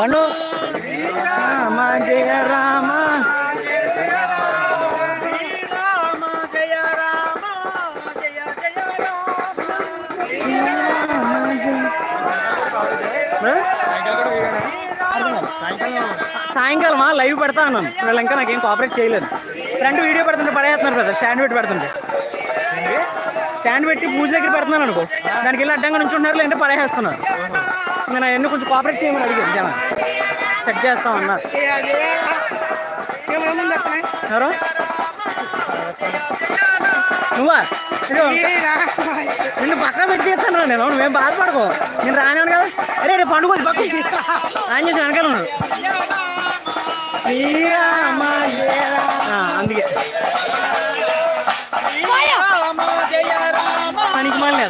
వన్ను రామ జయ రామ. సాయంకాలమా? లైవ్ పెడతా అన్నాను. వీళ్ళు ఇంకా నాకేం కోఆపరేట్ చేయలేదు. ఫ్రంట్ వీడియో పెడుతుంటే పడేస్తున్నారు బ్రదర్ స్టాండ్ పెట్టి పెడుతుంటే. స్టాండ్ పెట్టి పూజ దగ్గర పెడుతున్నాను అనుకో. దానికి వెళ్ళి అడ్డంగా నుంచి ఉంటున్నారు లేదంటే పడేస్తున్నారు ఇంకా నా ఎన్నో కొంచెం కోఆపరేట్ చేయమని అడిగాను జనం. సెట్ చేస్తామన్నారు ఎవరు? నువ్వా? నిన్ను పక్కన పెట్టి తీస్తాను నేను. నువ్వేం బాధపడకు. నేను రానివాను కదా. అరే రేపు పండుగ పక్క ఆయన చేసి వెనకాల అందుకే. పనికి మళ్ళీ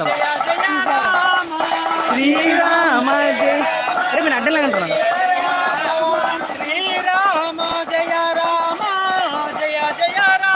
జయ రామ జయ అరే నేను అడ్డం అంటున్నాను శ్రీరామ జయ రామ జయ జయ రామ.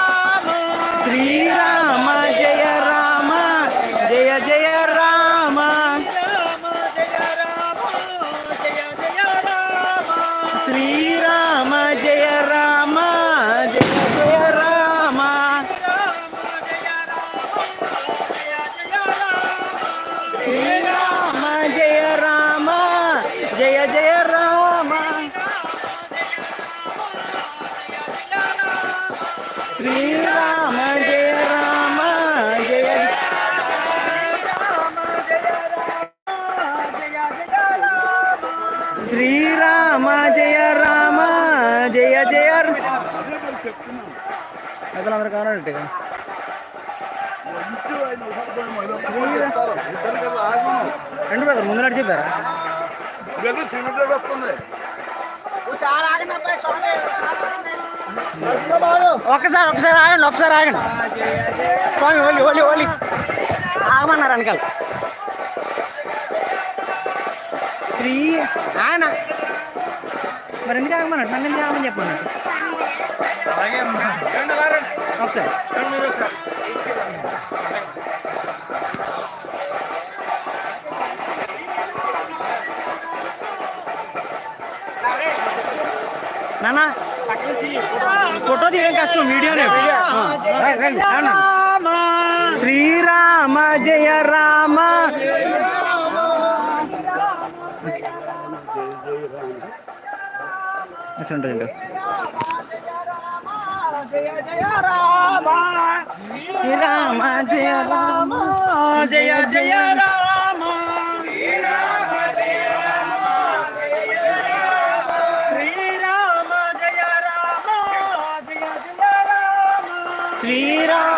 శ్రీరామ జయ రామ జయ శ్రీరామ జయ రామ జయ జయ పెద్దలందరూ కావాలంటే రెండు బ్రదర్ ముందు నడిచిపోయారా చిన్న వస్తుంది ఒక్కసారి ఒకసారి ఆగండి ఒకసారి ఆగండి. స్వామి ఓలి ఓలి ఓలి. ఆగమన్నారు వెనకాల. శ్రీ ఆయన. మరి ఎందుకు ఆగమన్నాడు నన్ను ఎందుకు ఆగమని చెప్పమన్నాడు ఒకసారి. నాన్న. ఫోటో తీయడం కష్టం వీడియోనే? శ్రీరామ. జయ రామ. చూడండి శ్రీరామ. జయ రామ. జయ జయ రామ.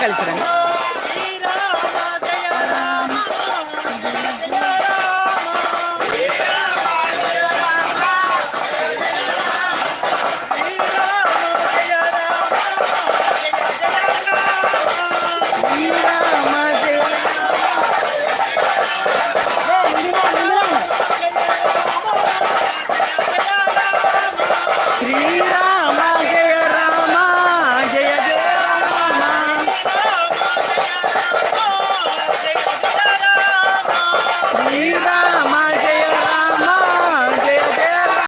localizarán.